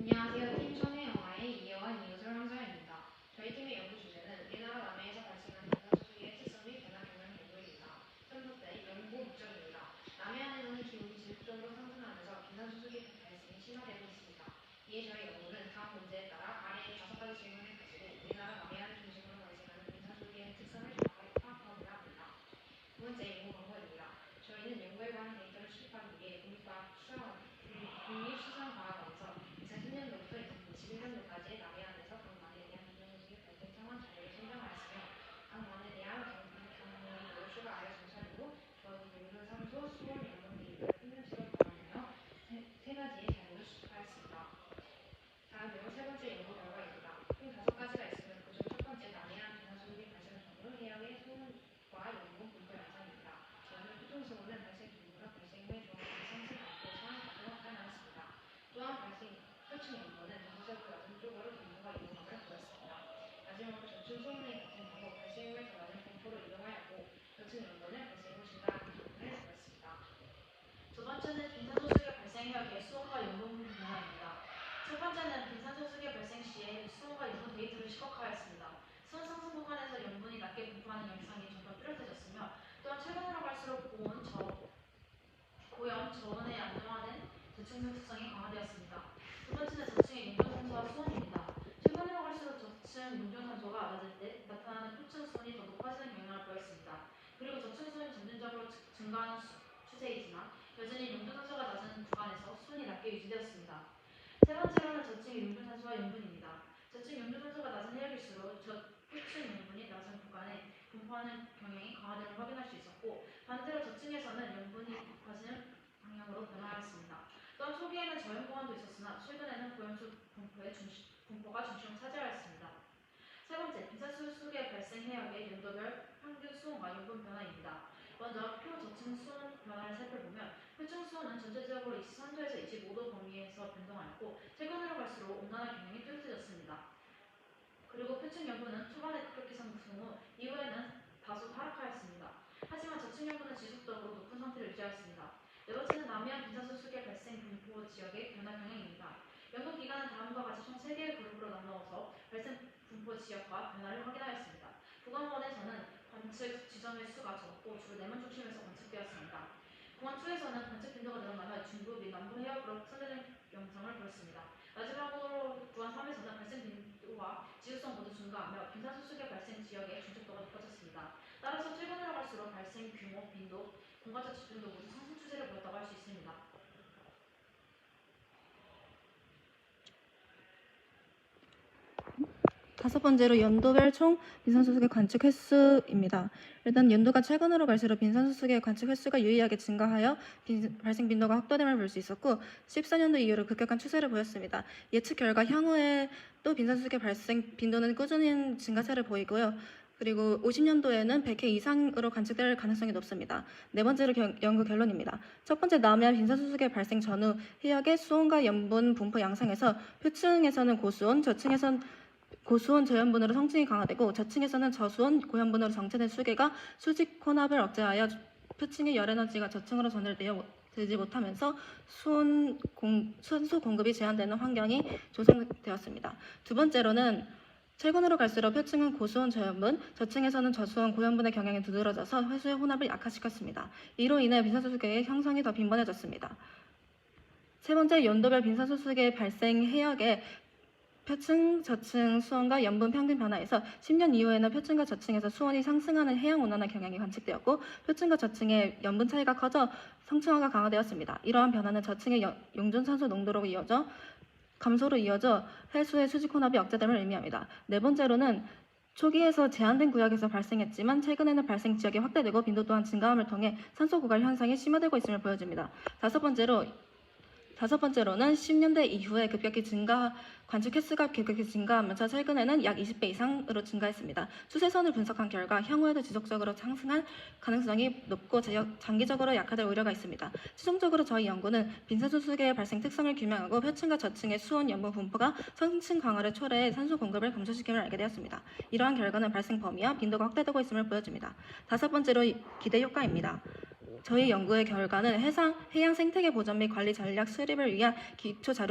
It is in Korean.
안녕하세요. 팀 손해 영화의 이어한 이웃을 황서연입니다. 저희 팀의 연구 주제는 우리나라 남해에서 발생한 변사수소의 특성 및 변화 경향 연구입니다. 첫 번째, 연구 목적입니다. 남해안에서는 기온이 지속적으로 상승하면서 변사수소의 발생이 심화되고 있습니다. 이에 저희 연구는 다음 문제에 따라 아래의 다섯 가지 질문을 가지고 우리나라 남해안을 중심으로 발생하는 변사수소의 특성을 정확하게 파악하고자 합니다. 두 번째, 연구 방법입니다. 저희는 연구에 관한 데이터를 수집하기 위해 국립과학 수상, 국립수상과학원에서 2010년도부터 2021년도까지 남해안에서 강만에 대한 기존수질 발생 상황 자료를 선정하였으며 강만에 대한 경로를 추가하여 정찰하고 저희 용도산소 수온 연동 데이터를 필름식으로 보완하여 세, 세 가지의 자료를 수집하였습니다. 다음으로 세 번째 연구 결과입니다. 총 다섯 가지가 있으며 그중 첫 번째 남해안 변화수질 발생 전후 해역의 소음과 연분 분포 양상입니다. 저는 표준소음은 발생 전후로 발생 후에 조금씩 상승 않고 상황 가도 나타나였습니다. 또한 발생 표층 연분은 전체적으로 낮은 쪽으로 분포가 이동함을 보였습니다. 마지막으로 저층 소음의 같은 경우 발생 후에 더 낮은 분포로 이동하였고 저층 연분은 발생 후 증가하는 경우를 보였습니다. 두 번째는 빈산소수계 발생 해역의 수온과 연분 변화입니다. 첫 번째는 빈산소 수계 발생 시에 수온과 연분 데이터를 시각화하였습니다. 수온 상승 구간에서 연분이 낮게 분포하는 현상이 점점 뚜렷해졌으며 또한 최근으로 갈수록 고온, 저, 고염, 저온에 안정화된 저층 특성이 강화되었습니다. 두 번째는 저층의 용존산소와 수온입니다. 최근으로 갈수록 저층 용존산소가 낮을 때 나타나는 표층 수온이 더 높아지는 경향을 보였습니다. 그리고 저층 수온이 점진적으로 증- 증가하는 수- 추세이지만 여전히 용존산소가 낮은 구간에서 수온이 낮게 유지되었습니다. 세 번째로는 저층의 용존산소와 염분입니다. 저층 용존산소가 낮은 해역일수록 저 표층 염분이 낮은 구간에 분포하는 경향이 강화됨을 확인할 수 있었고 반대로 저층에서는 염분이 높아지는 방향으로 변화하였습니다. 또한 초기에는 저염 구간도 있었으나 최근에는 고염수 분포의 중심, 분포가 중심을 차지하였습니다. 세 번째, 빈산수수계 발생 해역의 연도별 평균 수온과 연분 변화입니다. 먼저 표저층 수온 변화를 살펴보면 표층 수온은 전체적으로 23도에서 25도 범위에서 변동하였고 최근으로 갈수록 온난화 경향이 뚜렷해졌습니다. 그리고 표층 연분은 초반에 급격히 상승 후 이후에는 다소 하락하였습니다. 하지만 저층 연분은 지속적으로 높은 상태를 유지하였습니다. 네 번째는 남해안 빈산수수계 발생 분포 지역의 변화 경향입니다. 연구 기간은 다음과 같이 총 3개의 그룹으로 나누어서 발생 분포 지역과 변화를 확인하였습니다. 구간1에서는 관측 지점의 수가 적고 주로 내만 중심에서 관측되었습니다. 구간2에서는 관측 빈도가 늘어나며 중부 및 남부 해역으로 확산되는 영상을 보였습니다. 마지막으로 구간3에서는 발생 빈도와 지속성 모두 증가하며 빈산수수계 발생 지역의 중첩도가 높아졌습니다. 따라서 최근으로 갈수록 발생 규모, 빈도, 공간적 집중도 모두 상승 추세를 보였다고 할 수 있습니다. 다섯 번째로 연도별 총 빈산수수계 관측 횟수입니다. 일단 연도가 최근으로 갈수록 빈산수수계 관측 횟수가 유의하게 증가하여 빈- 발생 빈도가 확대됨을 볼 수 있었고 14년도 이후로 급격한 추세를 보였습니다. 예측 결과 향후에 또 빈산수수계 발생 빈도는 꾸준히 증가세를 보이고요. 그리고 50년도에는 100회 이상으로 관측될 가능성이 높습니다. 네 번째로 경- 연구 결론입니다. 첫 번째 남해안 빈산수수계 발생 전후 해역의 수온과 염분 분포 양상에서 표층에서는 고수온, 저층에선 고수온 저염분으로 성층이 강화되고 저층에서는 저수온 고염분으로 정체된 수계가 수직 혼합을 억제하여 표층의 열 에너지가 저층으로 전달되어 못- 되지 못하면서 수온 공, 산소 공급이 제한되는 환경이 조성되었습니다. 두 번째로는 최근으로 갈수록 표층은 고수온 저염분, 저층에서는 저수온 고염분의 경향이 두드러져서 회수의 혼합을 약화시켰습니다. 이로 인해 빈산수수계의 형성이 더 빈번해졌습니다. 세 번째 연도별 빈산수수계 발생 해역의 표층, 저층 수온과 염분 평균 변화에서 10년 이후에는 표층과 저층에서 수온이 상승하는 해양 온난화 경향이 관측되었고 표층과 저층의 염분 차이가 커져 성층화가 강화되었습니다. 이러한 변화는 저층의 여- 용존산소 농도로 이어져 감소로 이어져 해수의 수직 혼합이 억제됨을 의미합니다. 네 번째로는 초기에서 제한된 구역에서 발생했지만 최근에는 발생 지역이 확대되고 빈도 또한 증가함을 통해 산소 고갈 현상이 심화되고 있음을 보여줍니다. 다섯 번째로 다섯 번째로는 10년대 이후에 급격히 증가 관측 횟수가 급격히 증가하면서 최근에는 약 20배 이상으로 증가했습니다. 추세선을 분석한 결과 향후에도 지속적으로 상승할 가능성이 높고 제- 장기적으로 약화될 우려가 있습니다. 최종적으로 저희 연구는 빈산수수계의 발생 특성을 규명하고 표층과 저층의 수온 연분 분포가 성층 강화를 초래해 산소 공급을 감소시킴을 알게 되었습니다. 이러한 결과는 발생 범위와 빈도가 확대되고 있음을 보여줍니다. 다섯 번째로 기대 효과입니다. 저희 연구의 결과는 해상, 해양 생태계 보전 및 관리 전략 수립을 위한 기초 자료